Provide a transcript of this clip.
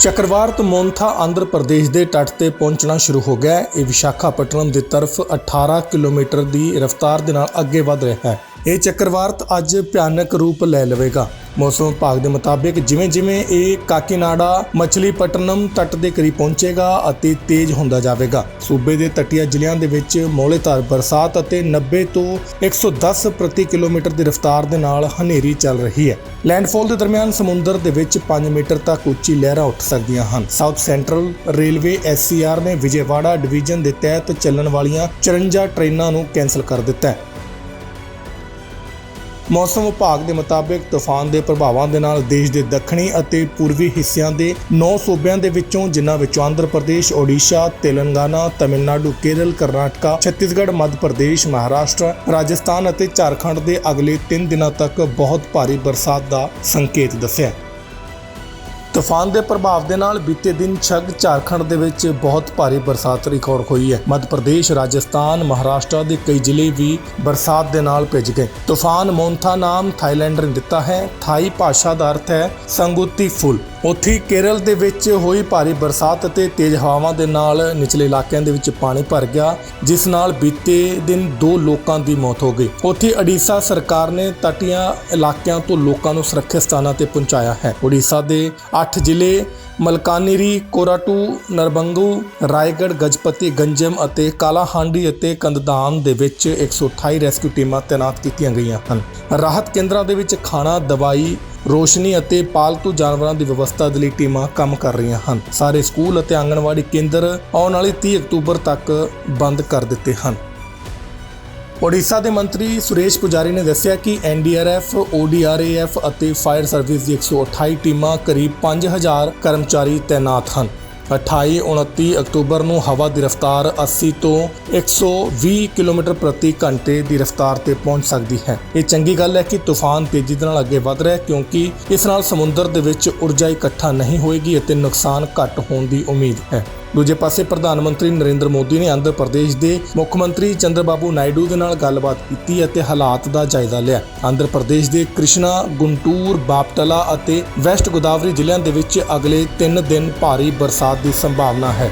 ਚੱਕਰਵਾਰਤ ਮੋਂਥਾ ਆਂਧਰ ਪ੍ਰਦੇਸ਼ ਦੇ ਤੱਟ ਤੇ ਪਹੁੰਚਣਾ ਸ਼ੁਰੂ ਹੋ ਗਿਆ ਹੈ। ਇਹ ਵਿਸ਼ਾਖਾਪਟਨਮ ਦੀ ਤਰਫ 18 ਕਿਲੋਮੀਟਰ ਦੀ ਰਫ਼ਤਾਰ ਦੇ ਨਾਲ ਅੱਗੇ ਵਧ ਰਿਹਾ ਹੈ। ਇਹ ਚੱਕਰਵਾਰਤ ਅੱਜ ਭਿਆਨਕ ਰੂਪ ਲੈ ਲਵੇਗਾ। ਮੌਸਮ ਵਿਭਾਗ ਦੇ ਮੁਤਾਬਿਕ ਜਿਵੇਂ-ਜਿਵੇਂ ਇਹ ਕਾਕੀਨਾਡਾ ਮਛਲੀਪਟਨਮ ਤੱਟ ਦੇ ਕਰੀਬ ਪਹੁੰਚੇਗਾ ਅਤੇ ਤੇਜ਼ ਹੁੰਦਾ ਜਾਵੇਗਾ। ਸੂਬੇ ਦੇ ਤਟੀਆ ਜ਼ਿਲ੍ਹਿਆਂ ਦੇ ਵਿੱਚ ਮੌਲੇਧਾਰ ਬਰਸਾਤ ਅਤੇ 90 ਤੋਂ 110 ਪ੍ਰਤੀ ਕਿਲੋਮੀਟਰ ਦੀ ਰਫ਼ਤਾਰ ਦੇ ਨਾਲ ਹਨੇਰੀ ਚੱਲ ਰਹੀ ਹੈ। ਲੈਂਡਫਾਲ ਦੇ ਦਰਮਿਆਨ ਸਮੁੰਦਰ ਦੇ ਵਿੱਚ 5 ਮੀਟਰ ਤੱਕ ਉੱਚੀ ਲਹਿਰਾਂ ਉੱਠ ਸਕਦੀਆਂ ਹਨ। ਸਾਊਥ ਸੈਂਟਰਲ ਰੇਲਵੇ ਐਸਸੀਆਰ ਨੇ ਵਿਜੇਵਾੜਾ ਡਿਵੀਜ਼ਨ ਦੇ ਤਹਿਤ ਚੱਲਣ ਵਾਲੀਆਂ 54 ਟ੍ਰੇਨਾਂ ਨੂੰ ਕੈਂਸਲ ਕਰ ਦਿੱਤਾ ਹੈ। ਮੌਸਮ ਵਿਭਾਗ ਦੇ ਮੁਤਾਬਿਕ ਤੂਫਾਨ ਦੇ ਪ੍ਰਭਾਵਾਂ ਦੇ ਨਾਲ ਦੇਸ਼ ਦੇ ਦੱਖਣੀ ਅਤੇ ਪੂਰਬੀ ਹਿੱਸਿਆਂ ਦੇ 9 ਸੂਬਿਆਂ ਦੇ ਵਿੱਚੋਂ ਜਿਨ੍ਹਾਂ ਵਿੱਚੋਂ ਆਂਧਰ ਪ੍ਰਦੇਸ਼, ਓਡੀਸ਼ਾ, ਤੇਲੰਗਾਨਾ, ਤਮਿਲਨਾਡੂ, ਕੇਰਲ, ਕਰਨਾਟਕਾ, ਛੱਤੀਸਗੜ੍ਹ, ਮੱਧ ਪ੍ਰਦੇਸ਼, ਮਹਾਰਾਸ਼ਟਰ, ਰਾਜਸਥਾਨ ਅਤੇ ਝਾਰਖੰਡ ਦੇ ਅਗਲੇ 3 ਦਿਨਾਂ ਤੱਕ ਬਹੁਤ ਭਾਰੀ ਬਰਸਾਤ ਦਾ ਸੰਕੇਤ ਦੱਸਿਆ। ਤੂਫਾਨ ਦੇ ਪ੍ਰਭਾਵ ਦੇ ਨਾਲ ਬੀਤੇ ਦਿਨ ਛੱਗ ਝਾਰਖੰਡ ਦੇ ਵਿੱਚ ਬਹੁਤ ਭਾਰੀ ਬਰਸਾਤ ਰਿਕਾਰਡ ਹੋਈ ਹੈ। ਮੱਧ ਪ੍ਰਦੇਸ਼, ਰਾਜਸਥਾਨ, ਮਹਾਰਾਸ਼ਟਰ ਦੇ ਕਈ ਜ਼ਿਲ੍ਹੇ ਵੀ ਬਰਸਾਤ ਦੇ ਨਾਲ ਭਿੱਜ ਗਏ। ਤੂਫਾਨ ਮੋਂਥਾ ਨਾਮ ਥਾਈਲੈਂਡਰ ਨੇ ਦਿੱਤਾ ਹੈ। ਥਾਈ ਭਾਸ਼ਾ ਦਾ ਅਰਥ ਹੈ ਸੰਗੁਤੀ ਫੁੱਲ। ਉੱਥੇ ਕੇਰਲ ਦੇ ਵਿੱਚ ਹੋਈ ਭਾਰੀ ਬਰਸਾਤ ਅਤੇ ਤੇਜ਼ ਹਵਾਵਾਂ ਦੇ ਨਾਲ ਨਿਚਲੇ ਇਲਾਕਿਆਂ ਦੇ ਵਿੱਚ ਪਾਣੀ ਭਰ ਗਿਆ, ਜਿਸ ਨਾਲ ਬੀਤੇ ਦਿਨ ਦੋ ਲੋਕਾਂ ਦੀ ਮੌਤ ਹੋ ਗਈ। ਉੱਥੇ ਓਡੀਸ਼ਾ ਸਰਕਾਰ ਨੇ ਤਟੀਆਂ ਇਲਾਕਿਆਂ ਤੋਂ ਲੋਕਾਂ ਨੂੰ ਸੁਰੱਖਿਅਤ ਸਥਾਨਾਂ ਤੇ ਪਹੁੰਚਾਇਆ ਹੈ। ਓਡੀਸ਼ਾ ਦੇ 8 ਜ਼ਿਲ੍ਹੇ ਮਲਕਾਨੀਰੀ, ਕੋਰਾਟੂ, ਨਰਬੰਗੂ, ਰਾਏਗੜ੍ਹ, ਗਜਪਤੀ, ਗੰਜਮ ਅਤੇ ਕਾਲਾਹਾਂਡੀ ਅਤੇ ਕੰਦਦਾਨ ਦੇ ਵਿੱਚ 128 ਰੈਸਕਿਊ ਟੀਮਾਂ ਤਾਇਨਾਤ ਕੀਤੀਆਂ ਗਈਆਂ ਹਨ। ਰਾਹਤ ਕੇਂਦਰਾਂ ਦੇ ਵਿੱਚ ਖਾਣਾ, ਦਵਾਈ, ਰੋਸ਼ਨੀ ਅਤੇ ਪਾਲਤੂ ਜਾਨਵਰਾਂ ਦੀ ਵਿਵਸਥਾ ਦੇ ਲਈ ਟੀਮਾਂ ਕੰਮ ਕਰ ਰਹੀਆਂ ਹਨ। ਸਾਰੇ ਸਕੂਲ ਅਤੇ ਆਂਗਣਵਾੜੀ ਕੇਂਦਰ ਆਉਣ ਵਾਲੀ 30 ਅਕਤੂਬਰ ਤੱਕ ਬੰਦ ਕਰ ਦਿੱਤੇ ਹਨ। ਓਡੀਸ਼ਾ ਦੇ ਮੰਤਰੀ ਸੁਰੇਸ਼ ਪੁਜਾਰੀ ਨੇ ਦੱਸਿਆ ਕਿ ਐਨਡੀਆਰਐਫ, ਓਡੀਆਰਏਐਫ ਅਤੇ ਫਾਇਰ ਸਰਵਿਸ ਦੀ 128 ਟੀਮਾਂ ਕਰੀਬ 5000 ਕਰਮਚਾਰੀ ਤਾਇਨਾਤ ਹਨ। 28 29 ਅਕਤੂਬਰ ਨੂੰ ਹਵਾ ਦੀ ਰਫ਼ਤਾਰ 80 ਤੋਂ 120 ਕਿਲੋਮੀਟਰ ਪ੍ਰਤੀ ਘੰਟੇ ਦੀ ਰਫ਼ਤਾਰ ਤੇ ਪਹੁੰਚ ਸਕਦੀ ਹੈ। ਇਹ ਚੰਗੀ ਗੱਲ ਹੈ ਕਿ ਤੂਫਾਨ ਤੇਜ਼ੀ ਦੇ ਨਾਲ ਅੱਗੇ ਵਧ ਰਿਹਾ ਹੈ ਕਿਉਂਕਿ ਇਸ ਨਾਲ ਸਮੁੰਦਰ ਦੇ ਵਿੱਚ ਊਰਜਾ ਇਕੱਠਾ ਨਹੀਂ ਹੋਏਗੀ ਅਤੇ ਨੁਕਸਾਨ ਘੱਟ ਹੋਣ ਦੀ ਉਮੀਦ ਹੈ। ਦੂਜੇ ਪਾਸੇ ਪ੍ਰਧਾਨ ਮੰਤਰੀ ਨਰਿੰਦਰ ਮੋਦੀ ਨੇ ਆਂਧਰ ਪ੍ਰਦੇਸ਼ ਦੇ ਮੁੱਖ ਮੰਤਰੀ ਚੰਦਰਬਾਬੂ ਨਾਇਡੂ ਦੇ ਨਾਲ ਗੱਲਬਾਤ ਕੀਤੀ ਅਤੇ ਹਾਲਾਤ ਦਾ ਜਾਇਜ਼ਾ ਲਿਆ। ਆਂਧਰ ਪ੍ਰਦੇਸ਼ ਦੇ ਕ੍ਰਿਸ਼ਨਾ, ਗੁੰਟੂਰ, ਬਾਪਟਲਾ ਅਤੇ ਵੈਸਟ ਗੋਦਾਵਰੀ ਜ਼ਿਲ੍ਹਿਆਂ ਦੇ ਵਿੱਚ ਅਗਲੇ 3 ਦਿਨ ਭਾਰੀ ਬਰਸਾਤ ਦੀ ਸੰਭਾਵਨਾ ਹੈ।